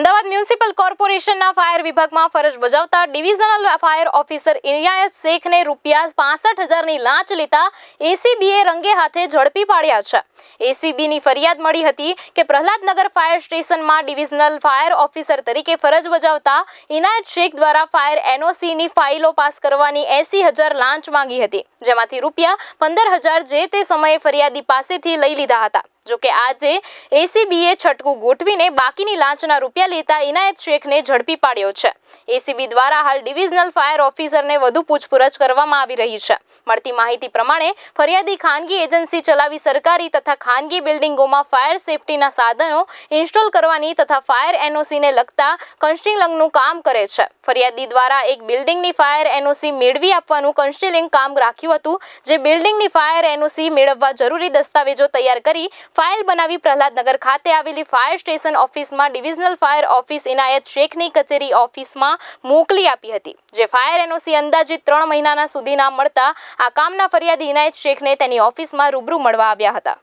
Ahmedabad municipal કોર્પોરેશનના fire વિભાગમાં ફરજ બજાવતા ડિવિઝનલ ફાયર ઓફિસર ઇનાયત શેખને રૂપિયા પાસઠ હજારની લાંચ લેતા એસીબીએ રંગે હાથે ઝડપી પાડ્યા છે. એસીબીની ફરિયાદ મળી હતી કે પ્રહલાદનગર ફાયર સ્ટેશનમાં ડિવિઝનલ ફાયર ઓફિસર તરીકે ફરજ બજાવતા ઇનાયત શેખ દ્વારા ફાયર એનઓસીની ફાઇલો પાસ કરવાની એસી હજાર લાંચ માંગી હતી, જેમાંથી રૂપિયા પંદર હજાર જે તે સમયે ફરિયાદી પાસેથી લઈ લીધા હતા. જોકે આજે એસીબીએ છટકું ગોઠવીને બાકીની લાંચના રૂપિયા લેતા ઇનાયત શેખને ઝડપી પાડ્યો છે. એસીબી દ્વારા હાલ ડિવિઝનલ ફાયર ઓફિસરને વધુ પૂછપરછ કરવામાં આવી રહી છે. મળતી માહિતી પ્રમાણે ફરિયાદી ખાનગી એજન્સી ચલાવી સરકારી તથા ખાનગી બિલ્ડિંગોમાં ફાયર સેફટીના સાધનો ઇન્સ્ટોલ કરવાની તથા ફાયર એનઓસીને લગતા કન્સ્ટિલિંગનું કામ કરે છે. ફરિયાદી દ્વારા એક બિલ્ડિંગની ફાયર એનઓસી મેળવી આપવાનું કન્સ્ટિલિંગ કામ રાખ્યું હતું, જે બિલ્ડિંગની ફાયર એનઓસી મેળવવા જરૂરી દસ્તાવેજો તૈયાર કરી ફાઇલ બનાવી પ્રહલાદનગર ખાતે આવેલી ફાયર સ્ટેશન ઓફિસમાં ડિવિઝનલ ફાયર ઓફિસ ઇનાયત શેખની કચેરી ઓફિસમાં મોકલી આપી હતી. જે ફાયર એનઓસી અંદાજિત ત્રણ મહિનાના સુધીના મળતા આ કામના ફરિયાદી ઇનાયત શેખને તેની ઓફિસમાં રૂબરૂ મળવા આવ્યા હતા.